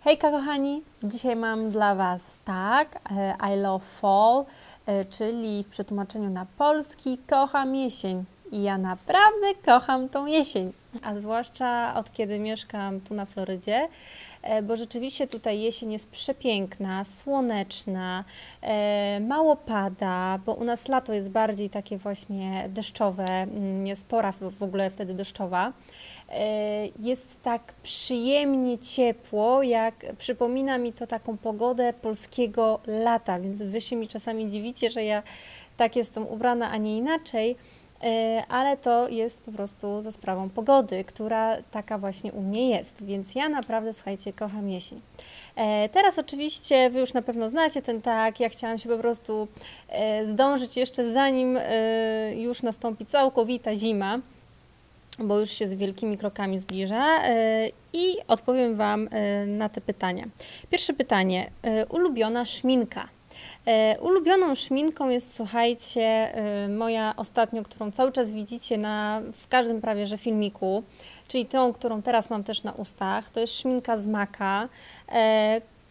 Hejka kochani, dzisiaj mam dla Was tak, e, I love fall, e, czyli w przetłumaczeniu na polski kocham jesień. I ja naprawdę kocham tą jesień, a zwłaszcza od kiedy mieszkam tu na Florydzie, e, bo rzeczywiście tutaj jesień jest przepiękna, słoneczna, mało pada, bo u nas lato jest bardziej takie właśnie deszczowe, mm, jest pora w ogóle wtedy deszczowa. E, jest tak przyjemnie ciepło, jak przypomina mi to taką pogodę polskiego lata, więc wy się mi czasami dziwicie, że ja tak jestem ubrana, a nie inaczej, e, ale to jest po prostu za sprawą pogody, która taka właśnie u mnie jest, więc ja naprawdę, słuchajcie, kocham jesień. E, teraz oczywiście Wy już na pewno znacie ten tak, ja chciałam się po prostu zdążyć jeszcze zanim już nastąpi całkowita zima, bo już się z wielkimi krokami zbliża e, i odpowiem Wam e, na te pytania. Pierwsze pytanie. E, ulubiona szminka. Ulubioną szminką jest, słuchajcie, moja ostatnio, którą cały czas widzicie na, w każdym prawie że filmiku, czyli tą, którą teraz mam też na ustach. To jest szminka z Maka,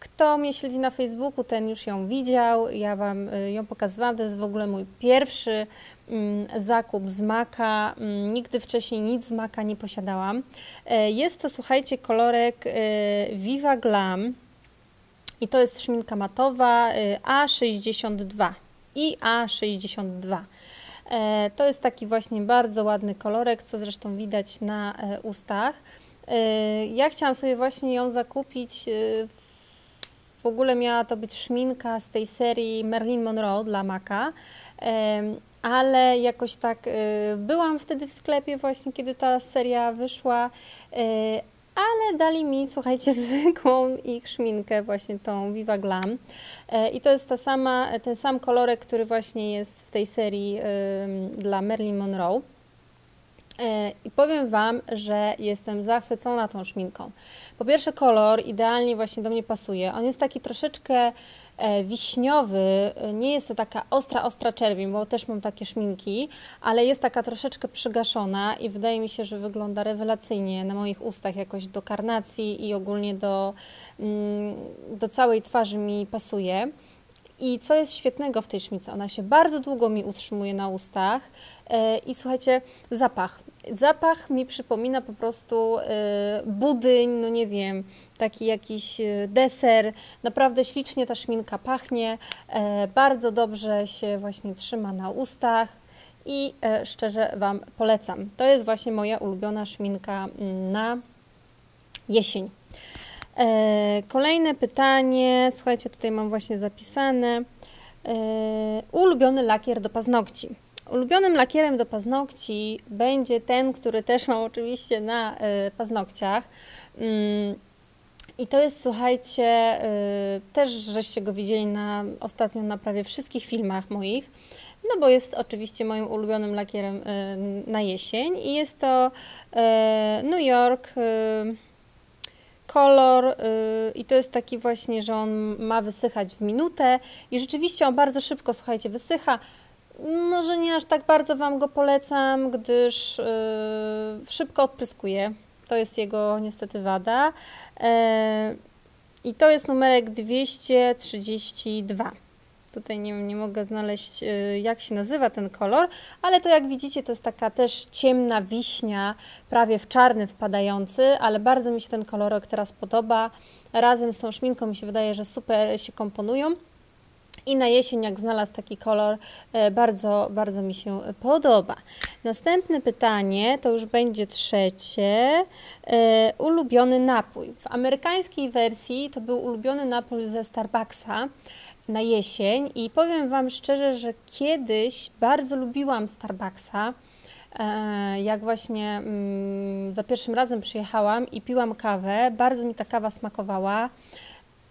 kto mnie śledzi na Facebooku, ten już ją widział. Ja Wam ją pokazywałam. To jest w ogóle mój pierwszy mm, zakup z Maka. Mm, nigdy wcześniej nic z Maka nie posiadałam. E, jest to, słuchajcie, kolorek Viva Glam. I to jest szminka matowa y, A62 i A62. E, to jest taki właśnie bardzo ładny kolorek, co zresztą widać na e, ustach. Ja chciałam sobie właśnie ją zakupić w w ogóle miała to być szminka z tej serii Marilyn Monroe dla Maka, ale jakoś tak y, byłam wtedy w sklepie właśnie, kiedy ta seria wyszła, y, ale dali mi, słuchajcie, zwykłą ich szminkę, właśnie tą Viva Glam. E, I to jest ta sama, ten sam kolorek, który właśnie jest w tej serii dla Marilyn Monroe. E, I powiem Wam, że jestem zachwycona tą szminką. Po pierwsze, kolor idealnie właśnie do mnie pasuje. On jest taki troszeczkę wiśniowy, nie jest to taka ostra, ostra czerwień, bo też mam takie szminki, ale jest taka troszeczkę przygaszona i wydaje mi się, że wygląda rewelacyjnie na moich ustach, jakoś do karnacji i ogólnie do, mm, do całej twarzy mi pasuje. I co jest świetnego w tej szmice? Ona się bardzo długo mi utrzymuje na ustach e, i słuchajcie, zapach. Zapach mi przypomina po prostu e, budyń, no nie wiem, taki jakiś e, deser. Naprawdę ślicznie ta szminka pachnie, bardzo dobrze się właśnie trzyma na ustach i szczerze Wam polecam. To jest właśnie moja ulubiona szminka mm, na jesień. E, kolejne pytanie, słuchajcie, tutaj mam właśnie zapisane. E, ulubiony lakier do paznokci. Ulubionym lakierem do paznokci będzie ten, który też mam oczywiście na e, paznokciach. Mm, I to jest, słuchajcie, też żeście go widzieli na, ostatnio na prawie wszystkich filmach moich, no bo jest oczywiście moim ulubionym lakierem na jesień i jest to New York kolor yy, i to jest taki właśnie, że on ma wysychać w minutę i rzeczywiście on bardzo szybko, słuchajcie, wysycha. Może nie aż tak bardzo Wam go polecam, gdyż yy, szybko odpryskuje. To jest jego niestety wada. Yy, I to jest numerek 232. Tutaj nie, nie mogę znaleźć, y, jak się nazywa ten kolor, ale to jak widzicie, to jest taka też ciemna wiśnia, prawie w czarny wpadający, ale bardzo mi się ten kolorek teraz podoba. Razem z tą szminką mi się wydaje, że super się komponują. I na jesień, jak znalazł taki kolor, e, bardzo, bardzo mi się podoba. Następne pytanie, to już będzie trzecie. E, ulubiony napój. W amerykańskiej wersji to był ulubiony napój ze Starbucksa na jesień i powiem Wam szczerze, że kiedyś bardzo lubiłam Starbucksa. E, jak właśnie mm, za pierwszym razem przyjechałam i piłam kawę, bardzo mi ta kawa smakowała,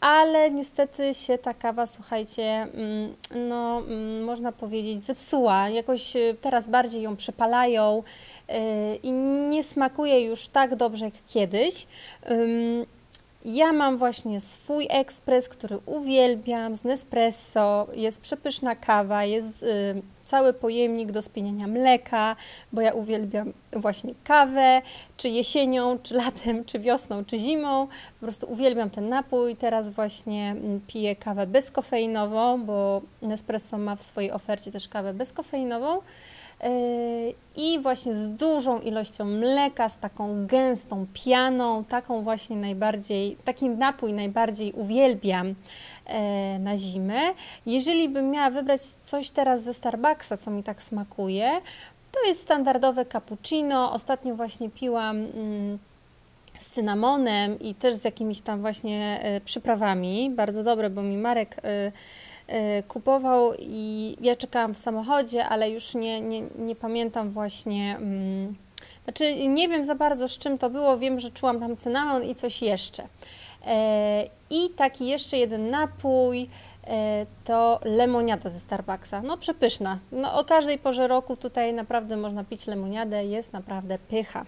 ale niestety się ta kawa, słuchajcie, mm, no mm, można powiedzieć zepsuła. Jakoś e, teraz bardziej ją przepalają e, i nie smakuje już tak dobrze jak kiedyś. Ja mam właśnie swój ekspres, który uwielbiam z Nespresso. Jest przepyszna kawa, jest y, cały pojemnik do spieniania mleka, bo ja uwielbiam właśnie kawę, czy jesienią, czy latem, czy wiosną, czy zimą. Po prostu uwielbiam ten napój. Teraz właśnie mm, piję kawę bezkofeinową, bo Nespresso ma w swojej ofercie też kawę bezkofeinową. Yy, i właśnie z dużą ilością mleka, z taką gęstą pianą, taką właśnie najbardziej, taki napój najbardziej uwielbiam yy, na zimę. Jeżeli bym miała wybrać coś teraz ze Starbucksa, co mi tak smakuje, to jest standardowe cappuccino. Ostatnio właśnie piłam mm, z cynamonem i też z jakimiś tam właśnie yy, przyprawami. Bardzo dobre, bo mi Marek kupował i ja czekałam w samochodzie, ale już nie, nie, nie pamiętam właśnie. Mm, znaczy, nie wiem za bardzo z czym to było. Wiem, że czułam tam cynamon i coś jeszcze. E, I taki jeszcze jeden napój e, to lemoniada ze Starbucksa. No przepyszna. No, o każdej porze roku tutaj naprawdę można pić lemoniadę, jest naprawdę pycha.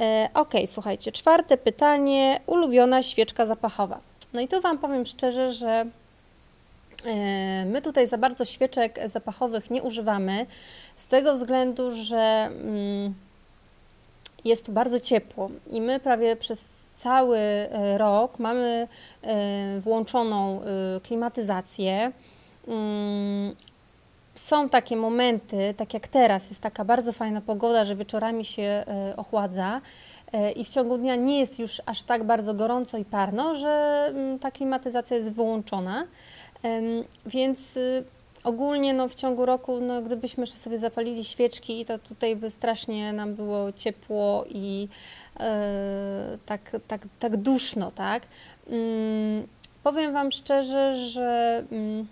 E, ok, słuchajcie, czwarte pytanie. Ulubiona świeczka zapachowa. No i tu Wam powiem szczerze, że my tutaj za bardzo świeczek zapachowych nie używamy, z tego względu, że mm, jest tu bardzo ciepło i my prawie przez cały e, rok mamy e, włączoną klimatyzację. Mm, są takie momenty, tak jak teraz, jest taka bardzo fajna pogoda, że wieczorami się ochładza i w ciągu dnia nie jest już aż tak bardzo gorąco i parno, że mm, ta klimatyzacja jest wyłączona. Więc y, ogólnie no, w ciągu roku, no, gdybyśmy jeszcze sobie zapalili świeczki, to tutaj by strasznie nam było ciepło i e, tak, tak, tak duszno, tak? Mm, powiem Wam szczerze, że mm,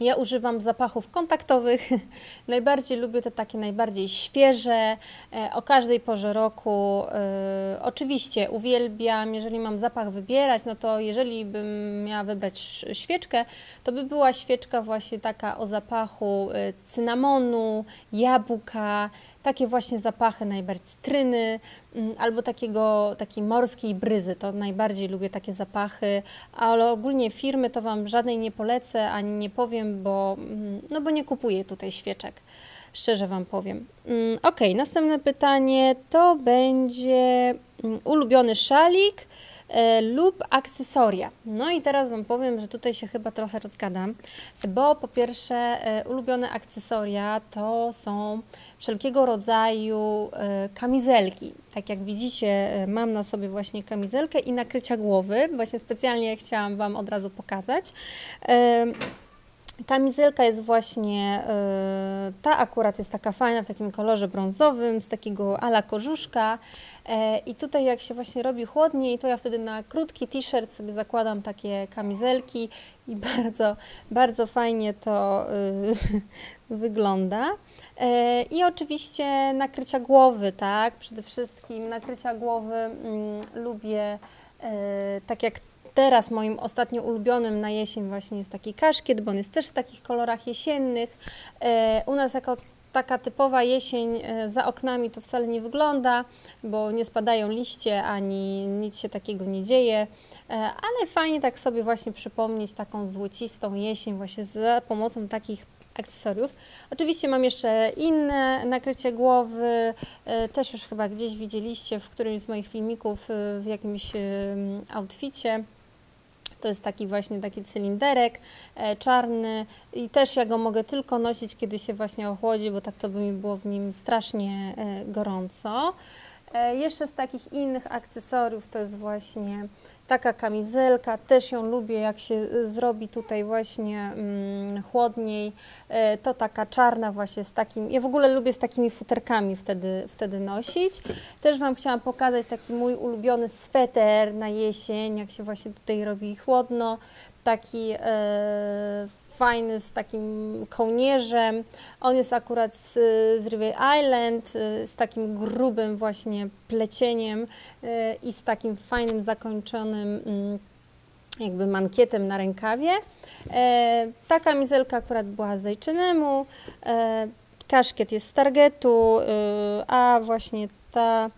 ja używam zapachów kontaktowych. najbardziej lubię te takie najbardziej świeże, e, o każdej porze roku. E, oczywiście uwielbiam, jeżeli mam zapach wybierać, no to jeżeli bym miała wybrać świeczkę, to by była świeczka właśnie taka o zapachu e, cynamonu, jabłka, takie właśnie zapachy najbardziej cytryny mm, albo takiego, takiej morskiej bryzy. To najbardziej lubię takie zapachy, ale ogólnie firmy to Wam żadnej nie polecę, ani nie powiem, bo, mm, no bo nie kupuję tutaj świeczek. Szczerze Wam powiem. Mm, ok, następne pytanie to będzie ulubiony szalik lub akcesoria. No i teraz Wam powiem, że tutaj się chyba trochę rozgadam, bo po pierwsze e, ulubione akcesoria to są wszelkiego rodzaju e, kamizelki. Tak jak widzicie, mam na sobie właśnie kamizelkę i nakrycia głowy. Właśnie specjalnie chciałam Wam od razu pokazać. Kamizelka jest właśnie, yy, ta akurat jest taka fajna w takim kolorze brązowym, z takiego ala korzuszka. Yy, I tutaj jak się właśnie robi chłodniej, to ja wtedy na krótki t-shirt sobie zakładam takie kamizelki i bardzo, bardzo fajnie to yy, wygląda. I oczywiście nakrycia głowy, tak? Przede wszystkim nakrycia głowy mm, lubię, tak jak Teraz moim ostatnio ulubionym na jesień właśnie jest taki kaszkiet, bo on jest też w takich kolorach jesiennych. E, u nas jako taka typowa jesień e, za oknami to wcale nie wygląda, bo nie spadają liście ani nic się takiego nie dzieje, e, ale fajnie tak sobie właśnie przypomnieć taką złocistą jesień właśnie za pomocą takich akcesoriów. Oczywiście mam jeszcze inne nakrycie głowy, też już chyba gdzieś widzieliście w którymś z moich filmików w jakimś outficie. To jest taki właśnie taki cylinderek e, czarny i też ja go mogę tylko nosić, kiedy się właśnie ochłodzi, bo tak to by mi było w nim strasznie e, gorąco. E, jeszcze z takich innych akcesoriów to jest właśnie taka kamizelka, też ją lubię, jak się y, zrobi tutaj właśnie mm, chłodniej, e, to taka czarna właśnie z takim, ja w ogóle lubię z takimi futerkami wtedy, wtedy nosić. Też Wam chciałam pokazać taki mój ulubiony sweter na jesień, jak się właśnie tutaj robi chłodno, taki e, fajny z takim kołnierzem. On jest akurat z, z River Island, e, z takim grubym właśnie plecieniem e, i z takim fajnym zakończonym mm, jakby mankietem na rękawie. E, ta kamizelka akurat była z H&M-u, e, kaszkiet jest z Targetu, e, a właśnie ta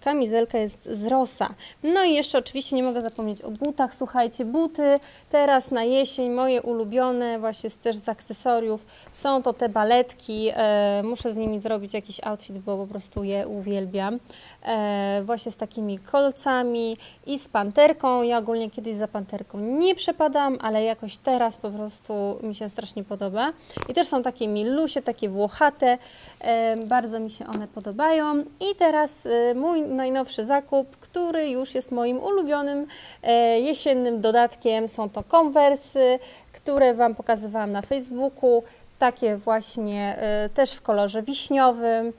kamizelka jest z Rosa. No i jeszcze oczywiście nie mogę zapomnieć o butach. Słuchajcie, buty teraz na jesień, moje ulubione, właśnie też z akcesoriów, są to te baletki. E, muszę z nimi zrobić jakiś outfit, bo po prostu je uwielbiam. E, właśnie z takimi kolcami i z panterką. Ja ogólnie kiedyś za panterką nie przepadam, ale jakoś teraz po prostu mi się strasznie podoba. I też są takie milusie, takie włochate. E, bardzo mi się one podobają. I teraz e, mój najnowszy zakup, który już jest moim ulubionym e, jesiennym dodatkiem. Są to konwersy, które Wam pokazywałam na Facebooku takie właśnie y, też w kolorze wiśniowym, y,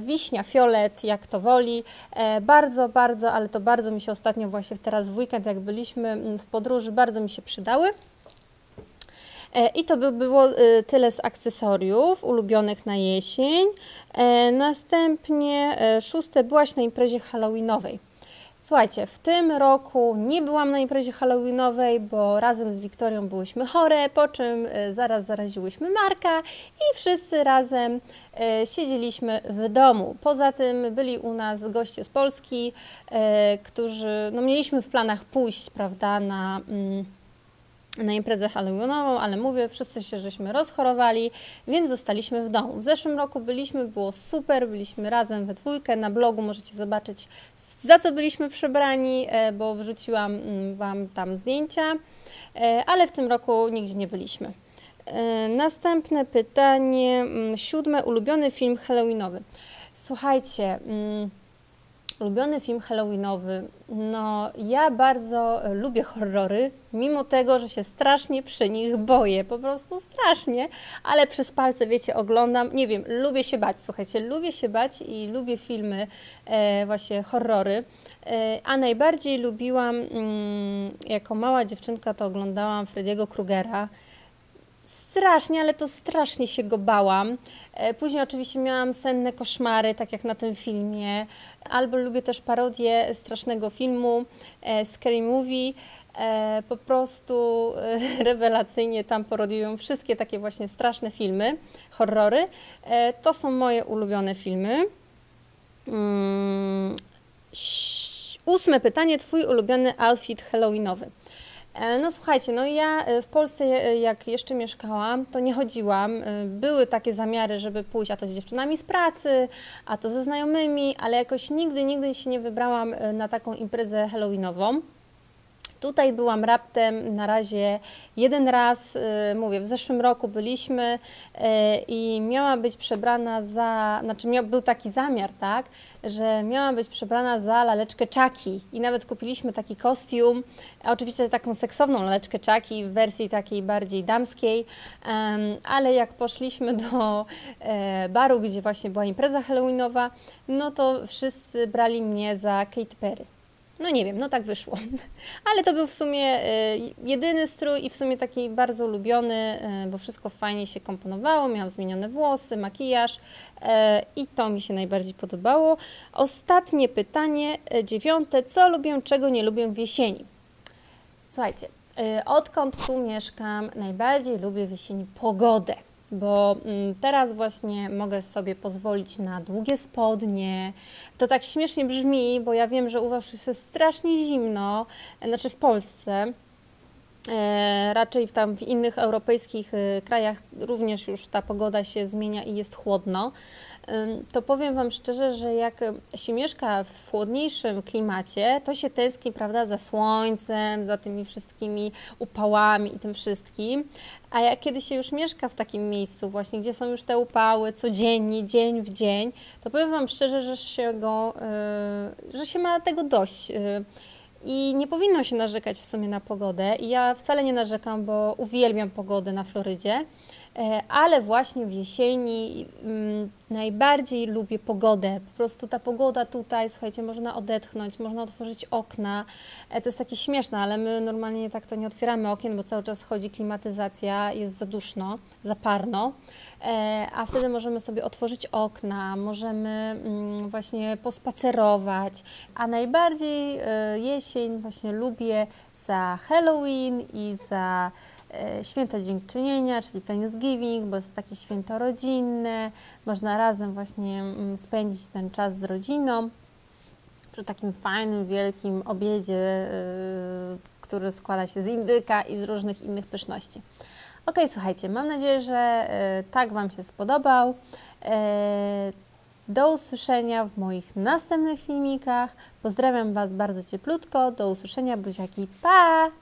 wiśnia, fiolet, jak to woli. E, bardzo, bardzo, ale to bardzo mi się ostatnio właśnie teraz w weekend, jak byliśmy mm, w podróży, bardzo mi się przydały. E, I to by było y, tyle z akcesoriów ulubionych na jesień. E, następnie szóste, byłaś na imprezie halloweenowej. Słuchajcie, w tym roku nie byłam na imprezie halloweenowej, bo razem z Wiktorią byłyśmy chore, po czym e, zaraz zaraziłyśmy Marka i wszyscy razem e, siedzieliśmy w domu. Poza tym byli u nas goście z Polski, e, którzy, no mieliśmy w planach pójść, prawda, na... Mm, na imprezę halloweenową, ale mówię, wszyscy się żeśmy rozchorowali, więc zostaliśmy w domu. W zeszłym roku byliśmy, było super, byliśmy razem we dwójkę, na blogu możecie zobaczyć za co byliśmy przebrani, e, bo wrzuciłam mm, Wam tam zdjęcia, e, ale w tym roku nigdzie nie byliśmy. E, następne pytanie, mm, siódme, ulubiony film halloweenowy. Słuchajcie, mm, Ulubiony film halloweenowy. No, ja bardzo e, lubię horrory, mimo tego, że się strasznie przy nich boję, po prostu strasznie, ale przez palce, wiecie, oglądam, nie wiem, lubię się bać, słuchajcie, lubię się bać i lubię filmy, e, właśnie horrory, e, a najbardziej lubiłam, mm, jako mała dziewczynka to oglądałam Frediego Krugera, Strasznie, ale to strasznie się go bałam. E, później oczywiście miałam senne koszmary, tak jak na tym filmie. Albo lubię też parodię strasznego filmu e, Scary Movie. E, po prostu rewelacyjnie tam parodiują wszystkie takie właśnie straszne filmy, horrory. To są moje ulubione filmy. Mm, ósme pytanie. Twój ulubiony outfit halloweenowy. E, no słuchajcie, no ja e, w Polsce e, jak jeszcze mieszkałam, to nie chodziłam. Były takie zamiary, żeby pójść, a to z dziewczynami z pracy, a to ze znajomymi, ale jakoś nigdy, nigdy się nie wybrałam na taką imprezę halloweenową. Tutaj byłam raptem na razie jeden raz, y, mówię, w zeszłym roku byliśmy y, i miała być przebrana za, znaczy miał, był taki zamiar, tak, że miała być przebrana za laleczkę Czaki i nawet kupiliśmy taki kostium, oczywiście taką seksowną laleczkę Czaki w wersji takiej bardziej damskiej, ale jak poszliśmy do e, baru, gdzie właśnie była impreza halloweenowa, no to wszyscy brali mnie za Kate Perry. No nie wiem, no tak wyszło. Ale to był w sumie y, jedyny strój i w sumie taki bardzo ulubiony, y, bo wszystko fajnie się komponowało. Miałam zmienione włosy, makijaż y, i to mi się najbardziej podobało. Ostatnie pytanie, dziewiąte. Co lubię, czego nie lubię w jesieni? Słuchajcie, odkąd tu mieszkam, najbardziej lubię w jesieni pogodę bo mm, teraz właśnie mogę sobie pozwolić na długie spodnie. To tak śmiesznie brzmi, bo ja wiem, że u Was jest strasznie zimno, znaczy w Polsce. E, raczej w, tam w innych europejskich e, krajach również już ta pogoda się zmienia i jest chłodno to powiem Wam szczerze, że jak się mieszka w chłodniejszym klimacie, to się tęskni, prawda, za słońcem, za tymi wszystkimi upałami i tym wszystkim. A jak kiedy się już mieszka w takim miejscu, właśnie gdzie są już te upały codziennie, dzień w dzień, to powiem Wam szczerze, że się, go, że się ma tego dość. I nie powinno się narzekać w sumie na pogodę. I ja wcale nie narzekam, bo uwielbiam pogodę na Florydzie. E, ale właśnie w jesieni mm, najbardziej lubię pogodę. Po prostu ta pogoda tutaj, słuchajcie, można odetchnąć, można otworzyć okna. E, to jest takie śmieszne, ale my normalnie tak to nie otwieramy okien, bo cały czas chodzi klimatyzacja, jest za duszno, za parno, e, a wtedy możemy sobie otworzyć okna, możemy mm, właśnie pospacerować. A najbardziej jesień właśnie lubię za Halloween i za święto Dziękczynienia, czyli Thanksgiving, bo jest to takie święto rodzinne, można razem właśnie mm, spędzić ten czas z rodziną. przy takim fajnym, wielkim obiedzie, yy, który składa się z indyka i z różnych innych pyszności. Ok, słuchajcie, mam nadzieję, że yy, tak Wam się spodobał. Do usłyszenia w moich następnych filmikach. Pozdrawiam Was bardzo cieplutko. Do usłyszenia, buziaki. Pa!